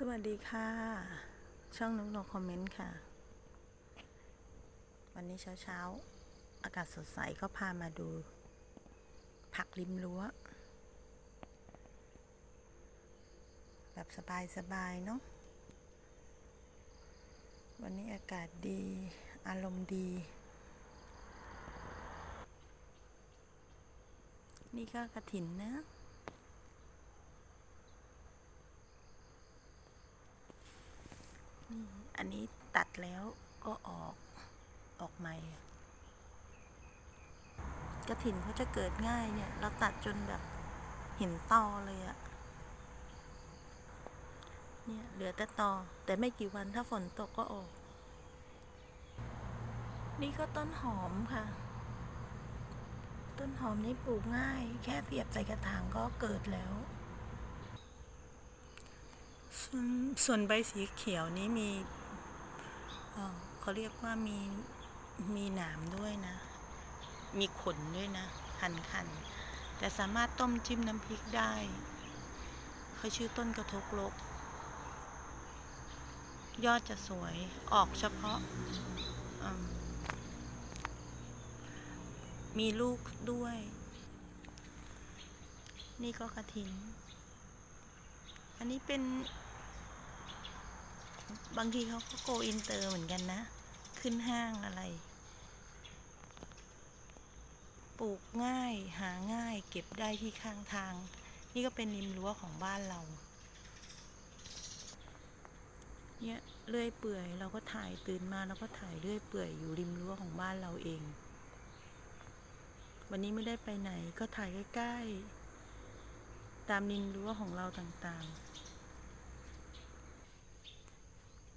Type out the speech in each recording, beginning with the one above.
สวัสดีค่ะ ช่องนุ๊กโนคอมเมนต์ค่ะ วันนี้เช้าเช้าๆ อากาศสดใสก็พามาดู ผักริมรั้ว แบบสบายๆ เนาะวันนี้อากาศดี อารมณ์ดี นี่ก็กระถินนะ อันนี้ตัดแล้วก็ออกออกใหม่กระถินเขาจะเกิดง่ายเนี่ย เราตัดจนแบบเห็นตอเลยอะเนี่ยเหลือแต่ตอแต่ไม่กี่วันถ้าฝนตกก็ออก นี่ก็ต้นหอมค่ะ ต้นหอมนี่ปลูกง่าย แค่เสียบใส่กระถางก็เกิดแล้ว ส่วนส่วนใบสีเขียวนี้มี เขาเรียกว่ามีมีหนามด้วยนะ มีขนด้วยนะคันคัน แต่สามารถต้มจิ้มน้ำพริกได้เขาชื่อต้นกระทกลก ยอดจะสวยออกเฉพาะ มีลูกด้วย นี่ก็กระถิน อันนี้เป็น บางทีเขาก็โกอินเตอร์เหมือนกันนะ ขึ้นห้างอะไร ปลูกง่ายหาง่าย เก็บได้ที่ข้างทาง นี่ก็เป็นริมรั้วของบ้านเรา เนี่ยเลื่อยเปื่อยเราก็ถ่ายตื่นมาเราก็ถ่ายเลื่อยเปื่อยอยู่ริมรั้วของบ้านเราเอง วันนี้ไม่ได้ไปไหนก็ถ่ายใกล้ๆ ตามริมรั้วของเราต่างๆ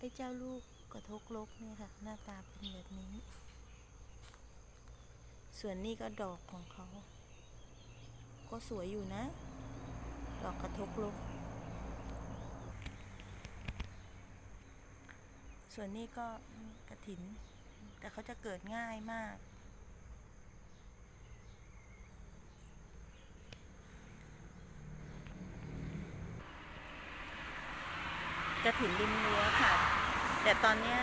ไอ้เจ้าลูกกระทกลกเนี่ยค่ะ หน้าตาเป็นแบบนี้ ส่วนนี้ก็ดอกของเขา ก็สวยอยู่นะ ดอกกระทกลก ส่วนนี้ก็กระถิน แต่เขาจะเกิดง่ายมากกระถินริมรั้วค่ะ แต่ตอนเนี้ย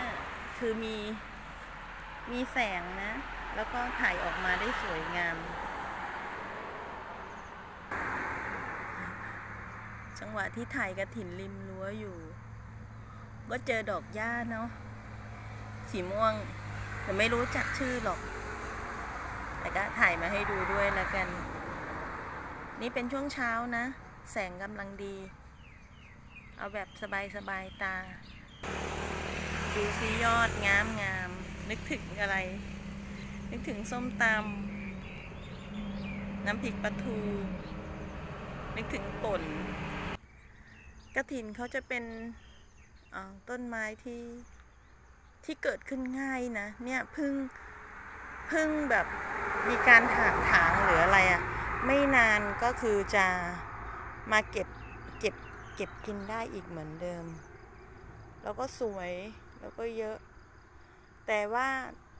คือมีมีแสงนะ แล้วก็ถ่ายออกมาได้สวยงาม จังหวะที่ถ่ายกระถินริมรั้วอยู่ ก็เจอดอกหญ้าเนาะสีม่วง แต่ไม่รู้จักชื่อหรอก แต่ก็ถ่ายมาให้ดูด้วยแล้วกัน นี่เป็นช่วงเช้านะ แสงกำลังดี เอาแบบสบายสบายๆตา ดูซิยอดงามงาม นึกถึงอะไร นึกถึงส้มตำน้ำพริกปลาทู นึกถึงป่นกระถินเขาจะเป็นต้นไม้ที่ที่เกิดขึ้นง่ายนะ เนี่ยพึ่งพึ่งแบบมีการถากถางหรืออะไรอะ่ะ ไม่นานก็คือจะมาเก็บเก็บเก็บกินได้อีกเหมือนเดิม แล้วก็สวย แล้วก็เยอะ แต่ว่า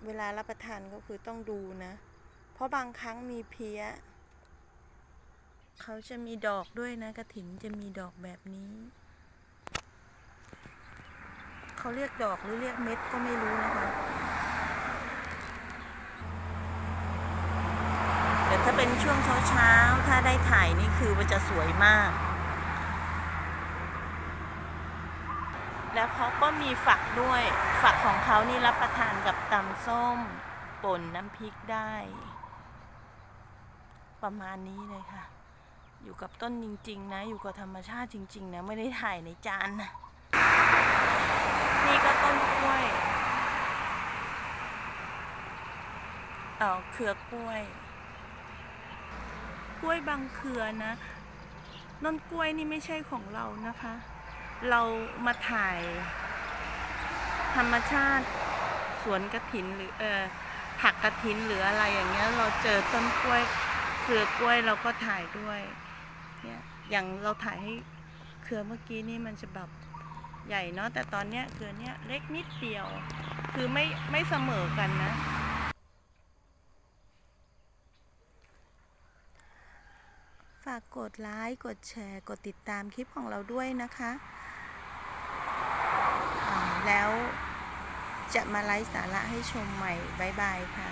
เวลารับประทานก็คือต้องดูนะ เพราะบางครั้งมีเพี้ย เขาจะมีดอกด้วยนะกระถินจะมีดอกแบบนี้ เขาเรียกดอกหรือเรียกเม็ดก็ไม่รู้นะคะแต่ถ้าเป็นช่วงเช้าๆถ้าได้ถ่ายนี่คือมันจะสวยมาก แล้วเขาก็มีฝักด้วย ฝักของเขานี่รับประทานกับตำส้มป่นน้ำพริกได้ ประมาณนี้เลยค่ะ อยู่กับต้นจริง ๆ นะ อยู่กับธรรมชาติจริง ๆ นะ ไม่ได้ถ่ายในจานนะนี่ก็ต้นกล้วยเออเครือกล้วย กล้วยบางเครือนะต้นกล้วยนี่ไม่ใช่ของเรานะคะ เรามาถ่าย ธรรมชาติสวนกระถินหรือเออผักกระถินหรืออะไรอย่างเงี้ย เราเจอต้นกล้วยเครือกล้วยเราก็ถ่ายด้วยเนี่ยอย่างเราถ่ายให้เครือเมื่อกี้นี่มันจะแบบใหญ่เนาะแต่ตอนเนี้ยเครือเนี้ยเล็กนิดเดียว คือไม่ไม่เสมอกันนะากกดไลค์ กดแชร์ กดติดตามคลิปของเราด้วยนะคะ แล้วจะมาไลฟ์สาระให้ชมใหม่บายบายค่ะ